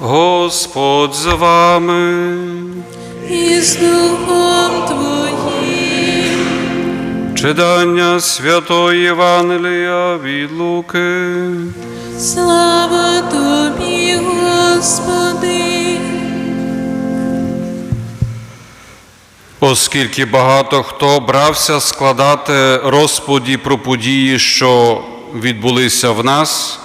Господь з вами. і з Духом Твоїм. Читання Святої Євангелія від Луки. Слава Тобі, Господи. Оскільки багато хто брався складати розповіді про події, що відбулися в нас,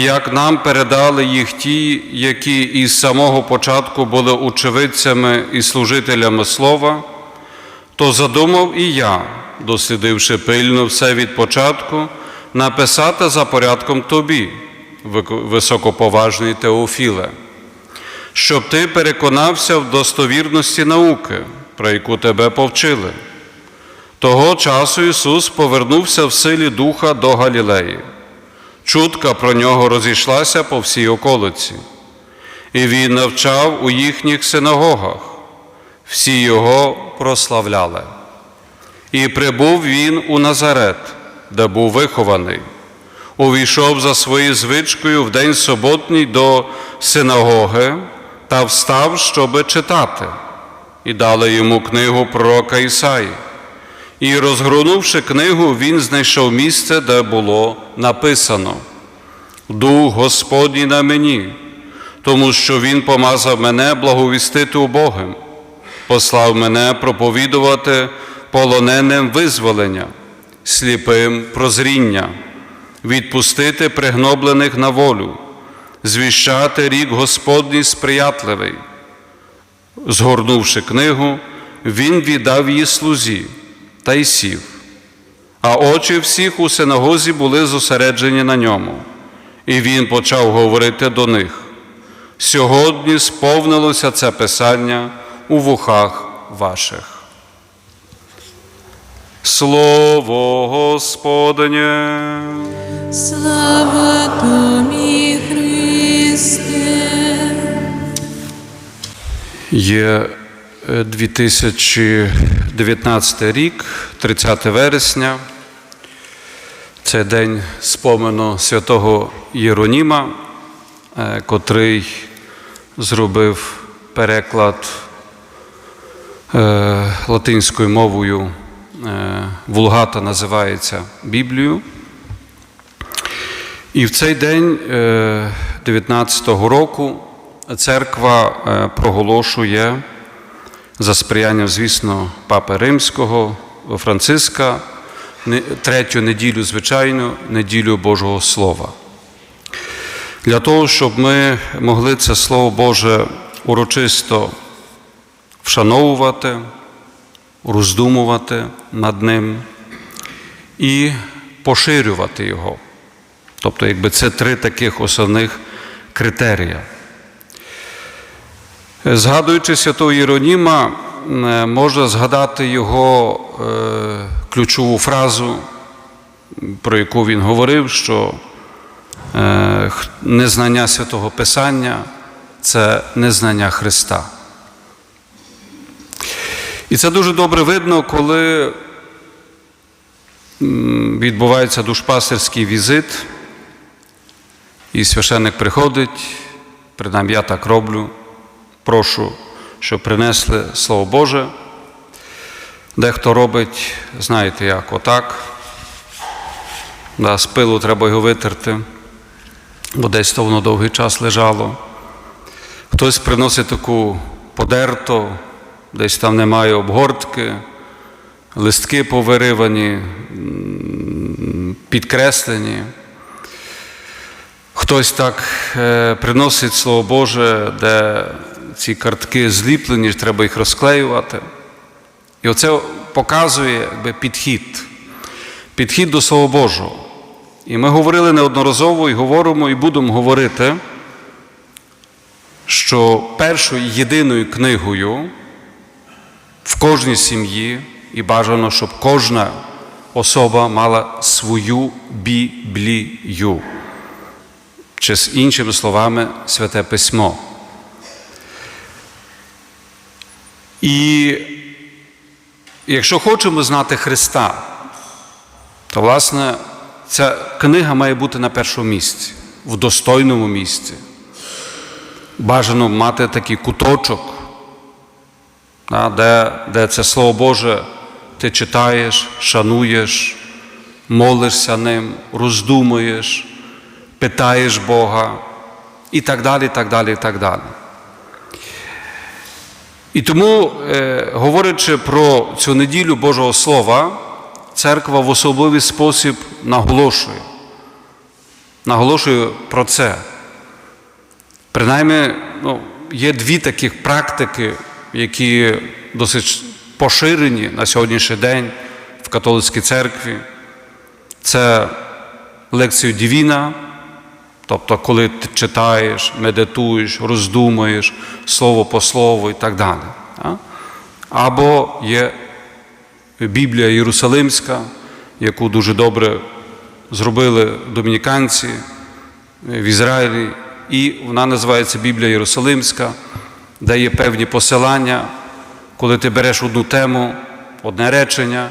як нам передали їх ті, які із самого початку були очевидцями і служителями слова, то задумав і я, дослідивши пильно все від початку, написати за порядком тобі, високоповажний Теофіле щоб ти переконався в достовірності науки, про яку тебе повчили. Того часу Ісус повернувся в силі Духа до Галілеї. Чутка про нього розійшлася по всій околиці, і він навчав у їхніх синагогах. Всі його прославляли. І прибув він у Назарет, де був вихований. Увійшов за своєю звичкою в день суботній до синагоги та встав, щоби читати, і дали йому книгу пророка Ісаї. І, розгорнувши книгу, він знайшов місце, де було написано: Дух Господній на мені, тому що Він помазав мене благовістити убогим, послав мене проповідувати полоненим визволення, сліпим прозріння, відпустити пригноблених на волю, звіщати рік Господній сприятливий. Згорнувши книгу, він віддав її слузі та й сів, а очі всіх у синагозі були зосереджені на ньому, і він почав говорити до них. Сьогодні сповнилося це писання у вухах ваших. Слово Господнє. Слава Тобі, Христе. Є е, 2000 19 рік, 30 вересня. Це день спомену святого Єроніма, е, котрий зробив переклад е, латинською мовою е, Вулгата називається Біблію. І в цей день 19-го року церква проголошує за сприянням, звісно, Папи Римського, Франциска, третю неділю, звичайно, неділю Божого Слова. Для того, щоб ми могли це Слово Боже урочисто вшановувати, роздумувати над ним і поширювати його. Тобто, якби це три таких основних критерія. Згадуючи святого Єроніма, можна згадати його е, ключову фразу, про яку він говорив, що е, незнання святого Писання це незнання Христа. І це дуже добре видно, коли відбувається душпастерський візит, і священник приходить, принаймні я так роблю, прошу, щоб принесли Слово Боже. Дехто робить, знаєте як, отак. Да, з пилу треба його витерти, бо десь то воно довгий час лежало. Хтось приносить таку подерту, десь там немає обгортки, листки повиривані, підкреслені. Хтось так е, приносить Слово Боже, де ці картки зліплені, треба їх розклеювати. І оце показує якби, підхід, підхід до Слова Божого. І ми говорили неодноразово і говоримо, і будемо говорити, що першою єдиною книгою в кожній сім'ї, і бажано, щоб кожна особа мала свою біблію чи з іншими словами Святе Письмо. І якщо хочемо знати Христа, то, власне, ця книга має бути на першому місці, в достойному місці. бажано мати такий куточок, де, де це Слово Боже ти читаєш, шануєш, молишся ним, роздумуєш, питаєш Бога і так далі, і так далі, і так далі. І тому, е, говорячи про цю неділю Божого Слова, церква в особливий спосіб наголошує. Наголошує про це. Принаймні, ну, є дві таких практики, які досить поширені на сьогоднішній день в католицькій церкві. Це лекцію Дівіна, тобто, коли ти читаєш, медитуєш, роздумуєш слово по слову і так далі. Або є Біблія Єрусалимська, яку дуже добре зробили домініканці в Ізраїлі, і вона називається Біблія Єрусалимська, де є певні посилання, коли ти береш одну тему, одне речення,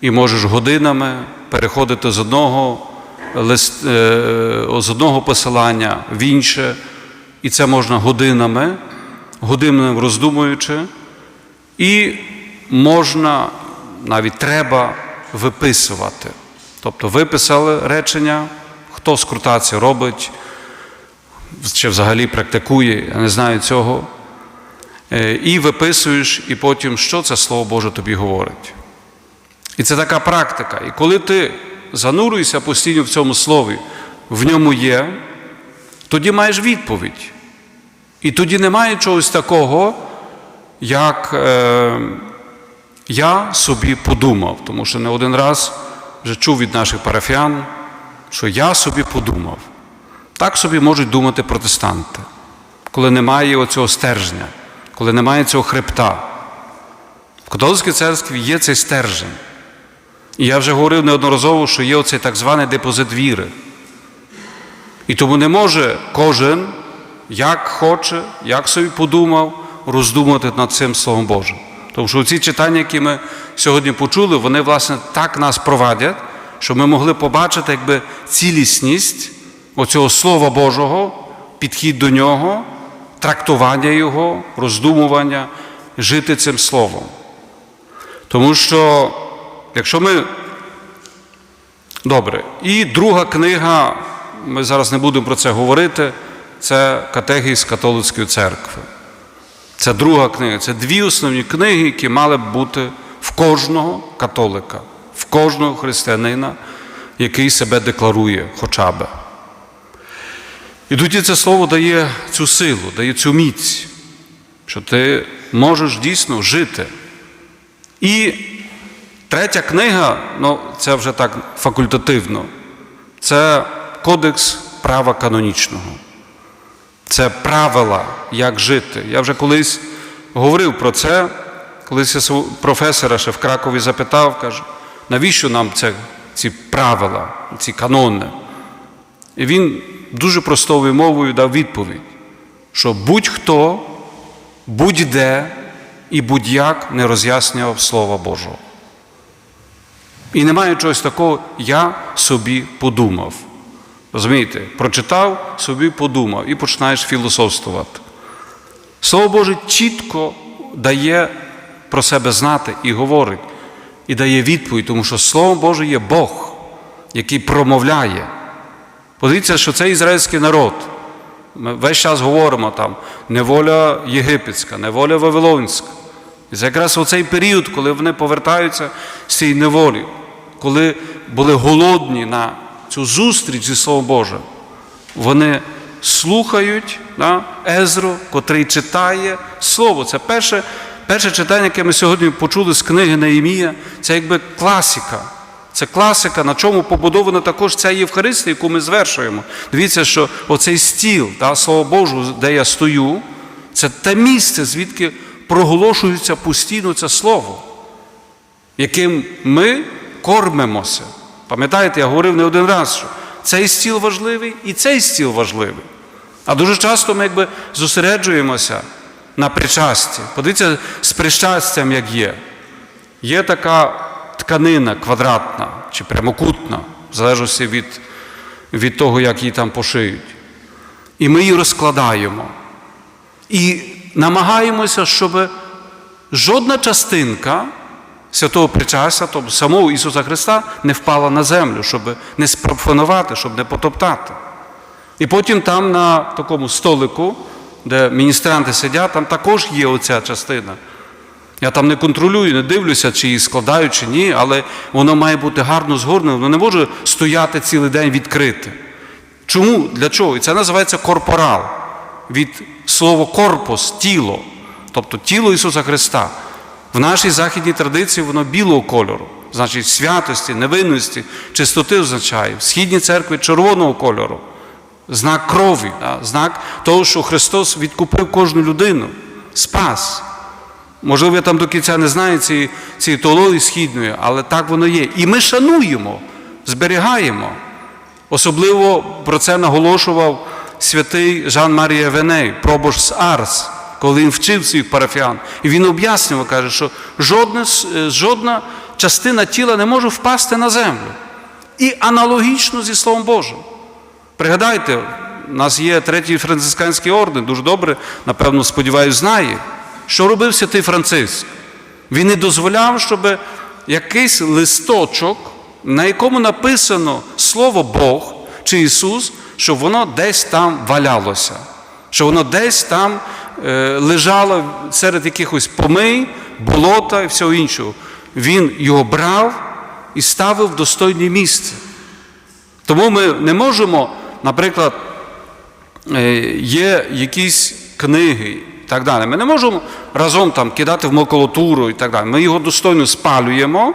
і можеш годинами переходити з одного, лист, е, з одного посилання в інше, і це можна годинами, годинами роздумуючи, і можна, навіть треба виписувати. Тобто виписали речення, хто скрутацію робить, чи взагалі практикує, я не знаю цього. Е, І виписуєш, і потім, що це Слово Боже тобі говорить. І це така практика. І коли ти занурюєшся постійно в цьому слові, в ньому є, тоді маєш відповідь. І тоді немає чогось такого, як е, я собі подумав, тому що не один раз вже чув від наших парафіян, що я собі подумав. Так собі можуть думати протестанти, коли немає оцього стержня, коли немає цього хребта. В католицькій церкві є цей стержень. І я вже говорив неодноразово, що є оцей так званий депозит віри. І тому не може кожен, як хоче, як собі подумав, роздумати над цим Словом Божим. Тому що ці читання, які ми сьогодні почули, вони, власне, так нас провадять, щоб ми могли побачити якби, цілісність оцього Слова Божого, підхід до нього, трактування Його, роздумування, жити цим Словом. Тому що, якщо ми. Добре, і друга книга, ми зараз не будемо про це говорити, це Категіс католицької церкви. Це друга книга. Це дві основні книги, які мали б бути в кожного католика, в кожного християнина, який себе декларує хоча б. І тоді це слово дає цю силу, дає цю міць, що ти можеш дійсно жити. І третя книга, ну це вже так факультативно, це Кодекс права канонічного. Це правила, як жити. Я вже колись говорив про це, колись я професора ще в Кракові запитав, каже, навіщо нам це, ці правила, ці канони? І він дуже простою мовою дав відповідь, що будь-хто, будь-де і будь-як не роз'яснював Слова Божого. І немає чогось такого, я собі подумав. Розумієте, прочитав, собі подумав і починаєш філософствувати. Слово Боже чітко дає про себе знати і говорить, і дає відповідь, тому що Слово Боже є Бог, який промовляє. Подивіться, що це ізраїльський народ. Ми весь час говоримо там неволя єгипетська, неволя Вавилонська. І це якраз цей період, коли вони повертаються з цієї неволі, коли були голодні на цю зустріч зі Словом Божим, вони слухають да, Езру, котрий читає Слово. Це перше, перше читання, яке ми сьогодні почули з книги Неємія, це якби класика. Це класика, на чому побудована також ця Євхаристія, яку ми звершуємо. Дивіться, що оцей стіл, да, Слово Боже, де я стою, це те місце, звідки проголошується постійно це Слово, яким ми кормимося. Пам'ятаєте, я говорив не один раз, що цей стіл важливий і цей стіл важливий. А дуже часто ми якби зосереджуємося на причасті. Подивіться, з причастям, як є. Є така тканина квадратна чи прямокутна, в залежності від, від того, як її там пошиють. І ми її розкладаємо. І намагаємося, щоб жодна частинка святого причастя, тобто самого Ісуса Христа, не впала на землю, щоб не спрофанувати, щоб не потоптати. І потім там на такому столику, де міністранти сидять, там також є оця частина. Я там не контролюю, не дивлюся, чи її складають, чи ні, але воно має бути гарно згорнено, воно не може стояти цілий день відкрите. Чому? Для чого? І це називається корпорал. Від слова корпус, тіло, тобто тіло Ісуса Христа. В нашій західній традиції воно білого кольору, значить святості, невинності, чистоти означає. В східній церкві червоного кольору. Знак крові, да? знак того, що Христос відкупив кожну людину, спас. Можливо, я там до кінця не знаю цієї, цієї теології східної, але так воно є. І ми шануємо, зберігаємо. Особливо про це наголошував святий Жан Марія Веней, пробож з Арс, коли він вчив своїх парафіян. І він об'яснював, каже, що жодна, е, жодна частина тіла не може впасти на землю. І аналогічно зі Словом Божим. Пригадайте, у нас є третій францисканський орден, дуже добре, напевно, сподіваюся, знає, що робив святий Франциск. Він не дозволяв, щоб якийсь листочок, на якому написано Слово Бог чи Ісус, щоб воно десь там валялося, щоб воно десь там е, лежало серед якихось помий, болота і всього іншого. Він його брав і ставив в достойне місце. Тому ми не можемо, наприклад, е, є якісь книги і так далі. Ми не можемо разом там кидати в макулатуру і так далі. Ми його достойно спалюємо,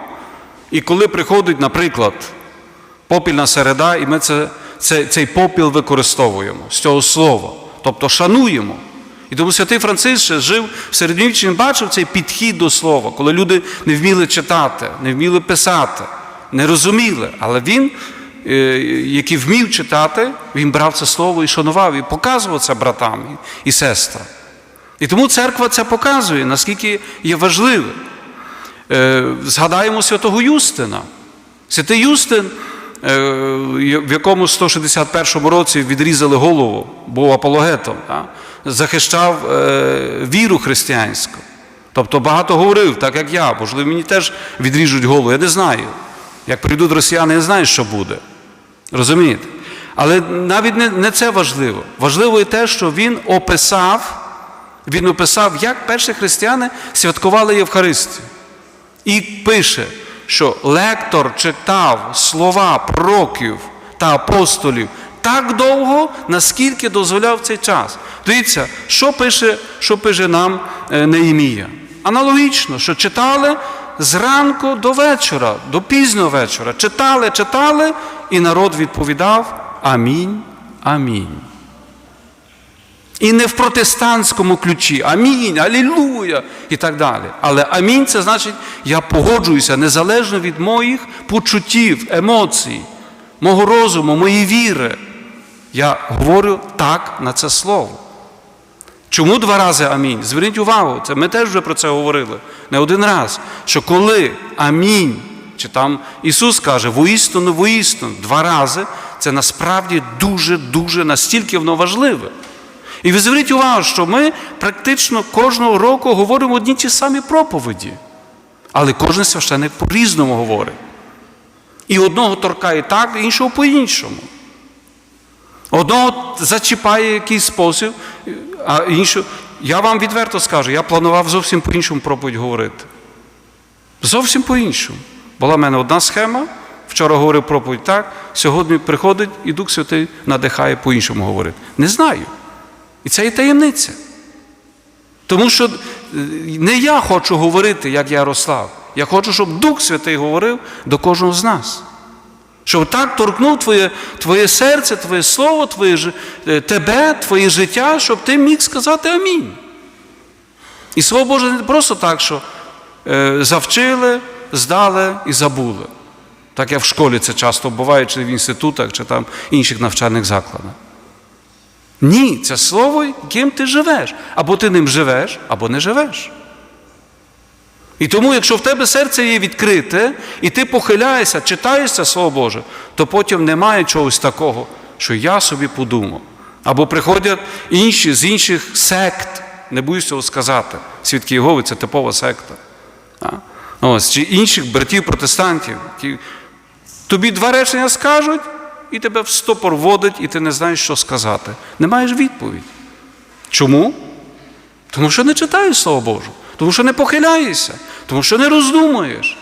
і коли приходить, наприклад, попільна середа, і ми це, це, цей попіл використовуємо з цього слова, тобто шануємо. І тому святий Франциск ще жив в середньовіччі, він бачив цей підхід до слова, коли люди не вміли читати, не вміли писати, не розуміли. Але він, е, який вмів читати, він брав це слово і шанував, і показував це братам і сестрам. І тому церква це показує, наскільки є важливе. Е, Згадаємо святого Юстина. Святий Юстин, е, в якому 161 році відрізали голову, був апологетом, захищав е, віру християнську. Тобто багато говорив, так як я, можливо, мені теж відріжуть голову, я не знаю. Як прийдуть росіяни, я не знаю, що буде. Розумієте? Але навіть не, не це важливо. Важливо і те, що він описав, він описав, як перші християни святкували Євхаристію. І пише, що лектор читав слова пророків та апостолів так довго, наскільки дозволяв цей час. Дивіться, що пише, що пише нам е, Неємія. Аналогічно, що читали зранку до вечора, до пізнього вечора. Читали, читали, і народ відповідав Амінь, амінь. І не в протестантському ключі. Амінь, алілуя і так далі. Але амінь це значить, я погоджуюся незалежно від моїх почуттів, емоцій, мого розуму, моєї віри. Я говорю так на це слово. Чому два рази амінь? Зверніть увагу, це ми теж вже про це говорили не один раз. Що коли амінь, чи там Ісус каже, воістину, воістину, два рази, це насправді дуже-дуже настільки воно важливе. І ви зверніть увагу, що ми практично кожного року говоримо одні ті самі проповіді, але кожен священник по-різному говорить. І одного торкає так, іншого по-іншому. Одного зачіпає якийсь спосіб, а іншого. Я вам відверто скажу, я планував зовсім по-іншому проповідь говорити. Зовсім по-іншому. Була в мене одна схема, вчора говорив проповідь так, сьогодні приходить і Дух Святий надихає по-іншому говорити. Не знаю. І це є таємниця. Тому що е, не я хочу говорити, як Ярослав. Я хочу, щоб Дух Святий говорив до кожного з нас. Щоб так торкнув твоє, твоє серце, твоє слово, твоє, е, тебе, твоє життя, щоб ти міг сказати амінь. І слово Боже не просто так, що е, завчили, здали і забули. Так як в школі це часто буває, чи в інститутах, чи там інших навчальних закладах. Ні, це слово, яким ти живеш. Або ти ним живеш, або не живеш. І тому, якщо в тебе серце є відкрите, і ти похиляєшся, читаєш це Слово Боже, то потім немає чогось такого, що я собі подумав. Або приходять інші з інших сект, не боюсь цього сказати. Свідки Єгови це типова секта. Ось, чи інших братів протестантів, які тобі два речення скажуть, і тебе в стопор вводить, і ти не знаєш, що сказати. Не маєш відповідь. Чому? Тому що не читаєш Слово Боже, тому що не похиляєшся, тому що не роздумуєш.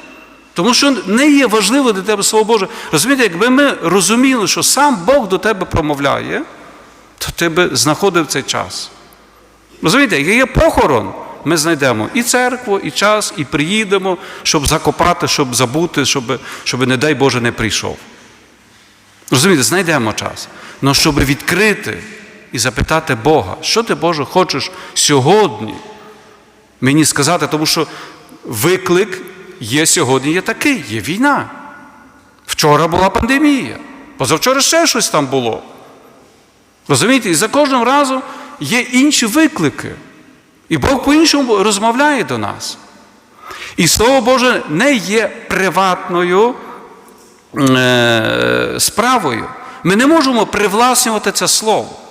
Тому що не є важливо для тебе Слово Боже. Розумієте, якби ми розуміли, що сам Бог до тебе промовляє, то ти би знаходив цей час. Розумієте, як є похорон, ми знайдемо і церкву, і час, і приїдемо, щоб закопати, щоб забути, щоб, щоб не дай Боже, не прийшов. Розумієте, знайдемо час. Але щоб відкрити і запитати Бога, що ти, Боже, хочеш сьогодні мені сказати, тому що виклик є сьогодні є такий, є війна. Вчора була пандемія, позавчора ще щось там було. Розумієте, і за кожним разом є інші виклики. І Бог по-іншому розмовляє до нас. І Слово Боже не є приватною е, справою. Ми не можемо привласнювати це слово.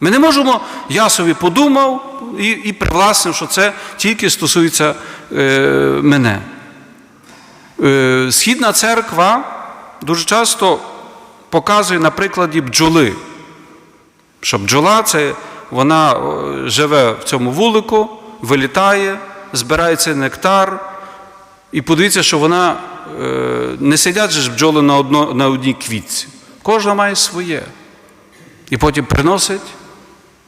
Ми не можемо, я собі подумав і, і привласнив, що це тільки стосується е, мене. Е, Східна церква дуже часто показує на прикладі бджоли. Що бджола це вона е, живе в цьому вулику, вилітає, збирається нектар. І подивіться, що вона е, не сидять ж бджоли на, одно, на одній квітці. Кожна має своє. І потім приносить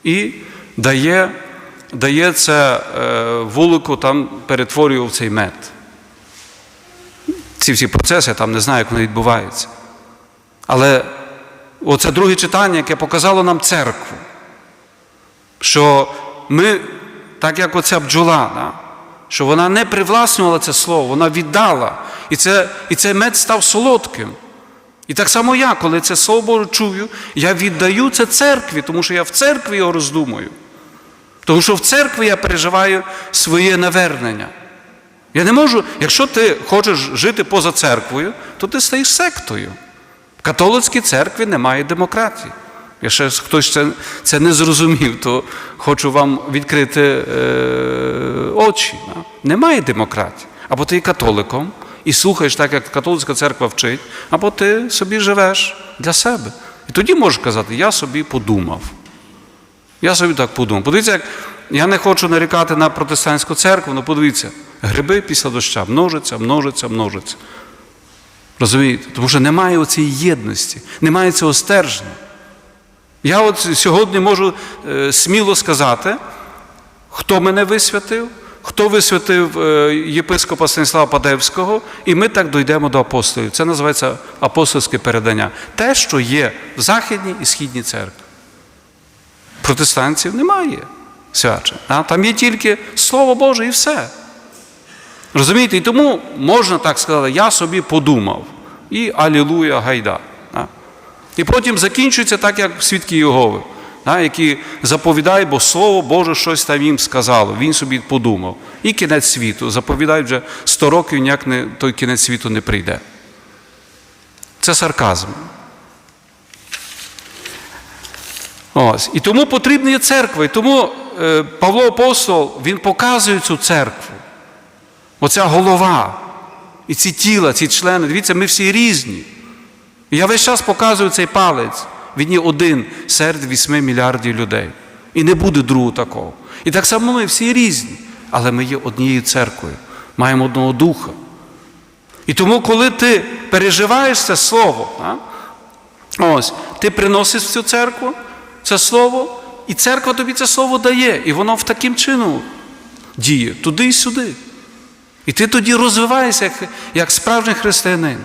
і дає, дає це е, вулику, там перетворює в цей мед. Ці всі процеси, я там не знаю, як вони відбуваються. Але оце друге читання, яке показало нам церкву, що ми, так як оця бджола, да, що вона не привласнювала це слово, вона віддала. І, це, і цей мед став солодким. І так само я, коли це слово чую, я віддаю це церкві, тому що я в церкві його роздумую. Тому що в церкві я переживаю своє навернення. Я не можу, якщо ти хочеш жити поза церквою, то ти стаєш сектою. В католицькій церкві немає демократії. Якщо хтось це, це не зрозумів, то хочу вам відкрити е, очі. Немає демократії. Або ти є католиком і слухаєш так, як католицька церква вчить, або ти собі живеш для себе. І тоді можеш казати, я собі подумав. Я собі так подумав. Подивіться, як я не хочу нарікати на протестантську церкву, але подивіться, гриби після доща множаться, множаться, множаться. Розумієте? Тому що немає оцієї єдності, немає цього стержня. Я от сьогодні можу е, сміло сказати, хто мене висвятив, хто висвятив е, єпископа Станіслава Падевського, і ми так дійдемо до апостолів. Це називається апостольське передання. Те, що є в Західній і Східній церкві. Протестантів немає свячень. Там є тільки Слово Боже і все. Розумієте? І тому можна так сказати, я собі подумав. І Алілуя гайда. І потім закінчується так, як свідки Єгови? Які заповідають, бо Слово Боже щось там їм сказало, він собі подумав. І кінець світу. Заповідають вже 100 років, ніяк не, той кінець світу не прийде. Це сарказм. Ось. І тому потрібна є церква. І тому е, Павло Апостол він показує цю церкву. Оця голова. І ці тіла, ці члени. Дивіться, ми всі різні. І я весь час показую цей палець. Він є один серед 8 мільярдів людей. І не буде другого такого. І так само ми всі різні, але ми є однією церквою, маємо одного духа. І тому, коли ти переживаєш це слово, ось, ти приносиш в цю церкву це слово, і церква тобі це слово дає, і воно в таким чином діє туди і сюди. І ти тоді розвиваєшся як, як справжній християнин.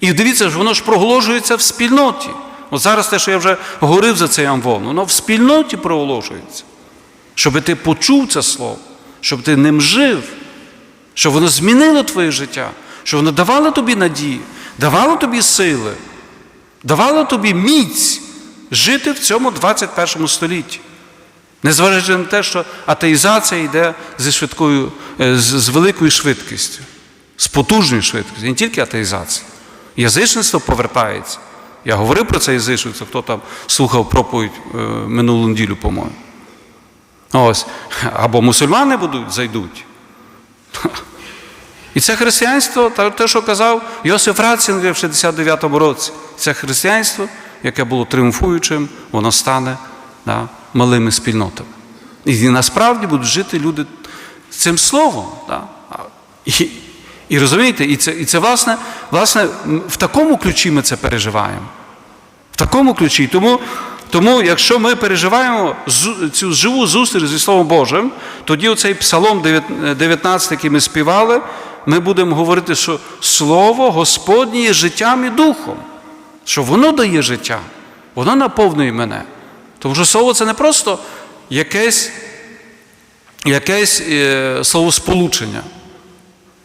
І дивіться, ж, воно ж проголошується в спільноті. От зараз те, що я вже говорив за цей амвон, воно в спільноті проголошується. Щоб ти почув це слово, щоб ти ним жив, щоб воно змінило твоє життя, щоб воно давало тобі надії, давало тобі сили, давало тобі міць жити в цьому 21 столітті. Незважаючи на те, що атеїзація йде зі швидкою, е, з великою швидкістю, з потужною швидкістю, не тільки атеїзація. Язичництво повертається. Я говорив про це язичницю, хто там слухав проповідь е, минулу неділю, по-моєму. Ось. Або мусульмани будуть, зайдуть. І це християнство, те, що казав Йосиф Ратцингер в 69-му році, це християнство, яке було тріумфуючим, воно стане да, малими спільнотами. І насправді будуть жити люди цим словом. Да? І розумієте, і це, і це власне, власне, в такому ключі ми це переживаємо. В такому ключі. Тому, тому якщо ми переживаємо цю живу зустріч зі Словом Божим, тоді оцей псалом 19, який ми співали, ми будемо говорити, що Слово Господнє є життям і духом, що воно дає життя, воно наповнює мене. Тому що слово це не просто якесь, якесь е, словосполучення.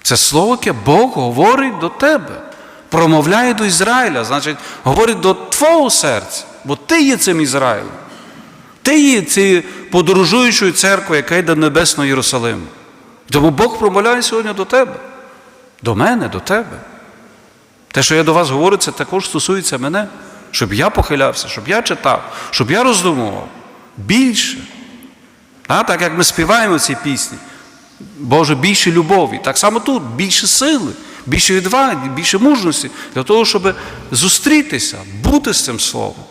Це слово, яке Бог говорить до тебе, промовляє до Ізраїля, значить, говорить до твого серця, бо ти є цим Ізраїлем. Ти є цією подорожуючою церквою, яка йде до Небесного Єрусалиму. Тому Бог промовляє сьогодні до тебе, до мене, до тебе. Те, що я до вас говорю, це також стосується мене, щоб я похилявся, щоб я читав, щоб я роздумував більше. А, так як ми співаємо ці пісні, Боже, більше любові. Так само тут більше сили, більше відваги, більше мужності для того, щоб зустрітися, бути з цим словом.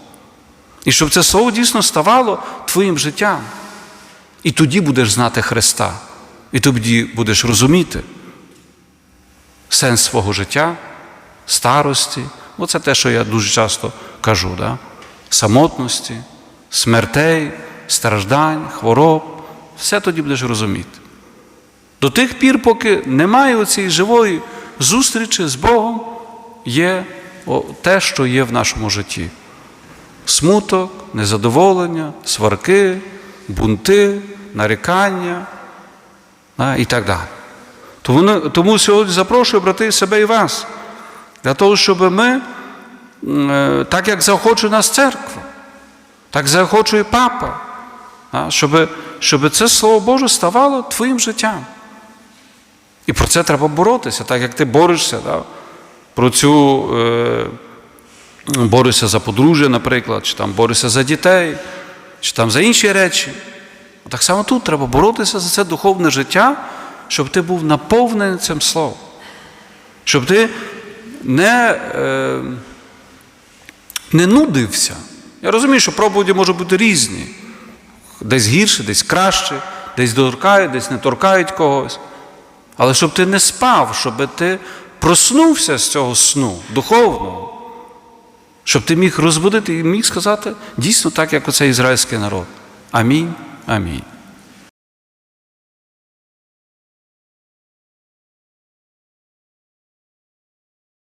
І щоб це слово дійсно ставало твоїм життям. І тоді будеш знати Христа. І тоді будеш розуміти сенс свого життя, старості. Оце те, що я дуже часто кажу. Да? Самотності, смертей, страждань, хвороб. Все тоді будеш розуміти. До тих пір, поки немає оцієї живої зустрічі з Богом, є те, що є в нашому житті. Смуток, незадоволення, сварки, бунти, нарікання і так далі. Тому, тому сьогодні запрошую, брати, себе і вас, для того, щоб ми, е, так як заохочує нас церква, так заохочує папа, щоб, щоб це Слово Боже ставало твоїм життям. І про це треба боротися, так як ти борешся да, про цю. Е, борешся за подружжя, наприклад, чи там борешся за дітей, чи там за інші речі. Так само тут треба боротися за це духовне життя, щоб ти був наповнений цим словом. Щоб ти не, е, не нудився. Я розумію, що проповіді можуть бути різні. Десь гірше, десь краще, десь доторкають, десь не торкають когось. Але щоб ти не спав, щоб ти проснувся з цього сну духовного, щоб ти міг розбудити і міг сказати дійсно так, як оцей ізраїльський народ. Амінь. Амінь.